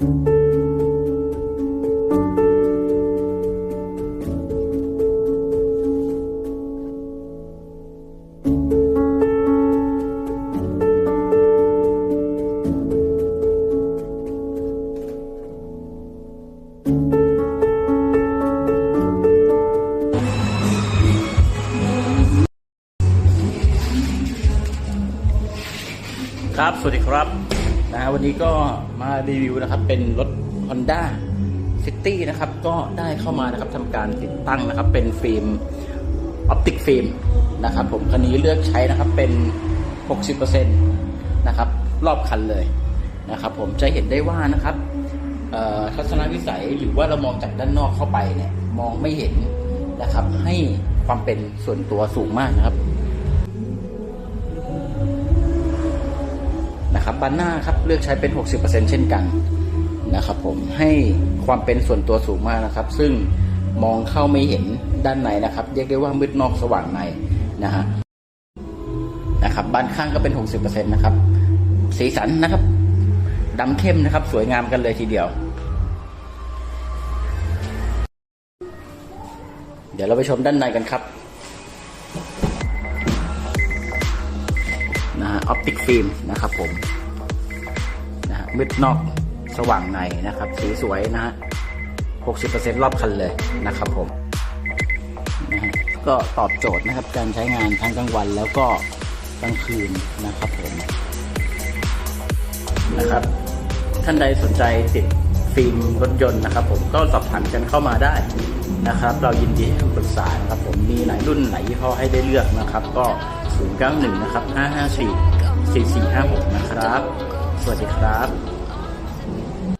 ครับ สวัสดีครับ นะวันนี้ก็มารีวิวนะครับ เป็นรถ Honda City นะครับ ก็ได้เข้ามานะครับทำการติดตั้งนะครับ เป็นฟิล์มออปติกฟิล์มนะครับ ผมคันนี้เลือกใช้นะครับเป็น 60%นะครับ รอบคันเลยนะครับ ผมจะเห็นได้ว่านะครับทัศนวิสัยหรือว่าเรามองจากด้านนอกเข้าไปเนี่ย มองไม่เห็นนะครับ ให้ความเป็นส่วนตัวสูงมากนะครับ ครับบานหน้าครับเลือกใช้เป็น 60%เช่นกันนะครับผมให้ความเป็นส่วนตัวสูงมากนะครับ ซึ่งมองเข้าไม่เห็นด้านในนะครับ เรียกได้ว่ามืดนอกสว่างในนะฮะนะครับบานข้างก็เป็น 60%นะครับ สีสันนะครับดำเข้มนะครับ สวยงามกันเลยทีเดียว เดี๋ยวเราไปชมด้านในกันครับ ออปติกฟิล์มนะครับผมนะฮะมืดนอกสว่างในนะครับ สีสวยนะฮะ 60%รอบคันเลยนะครับผมนะฮะก็ตอบโจทย์นะครับการใช้งานทั้งกลางวันแล้วก็กลางคืนนะครับผมนะครับ ท่านใดสนใจติดฟิล์มรถยนต์นะครับ ผมก็สอบถามกันเข้ามาได้นะครับ เรายินดีให้คำปรึกษานะครับ ผมมีหลายรุ่นหลายยี่ห้อให้ได้เลือกนะครับ ก็ 091 นะครับ 554 4456 นะครับ สวัสดีครับ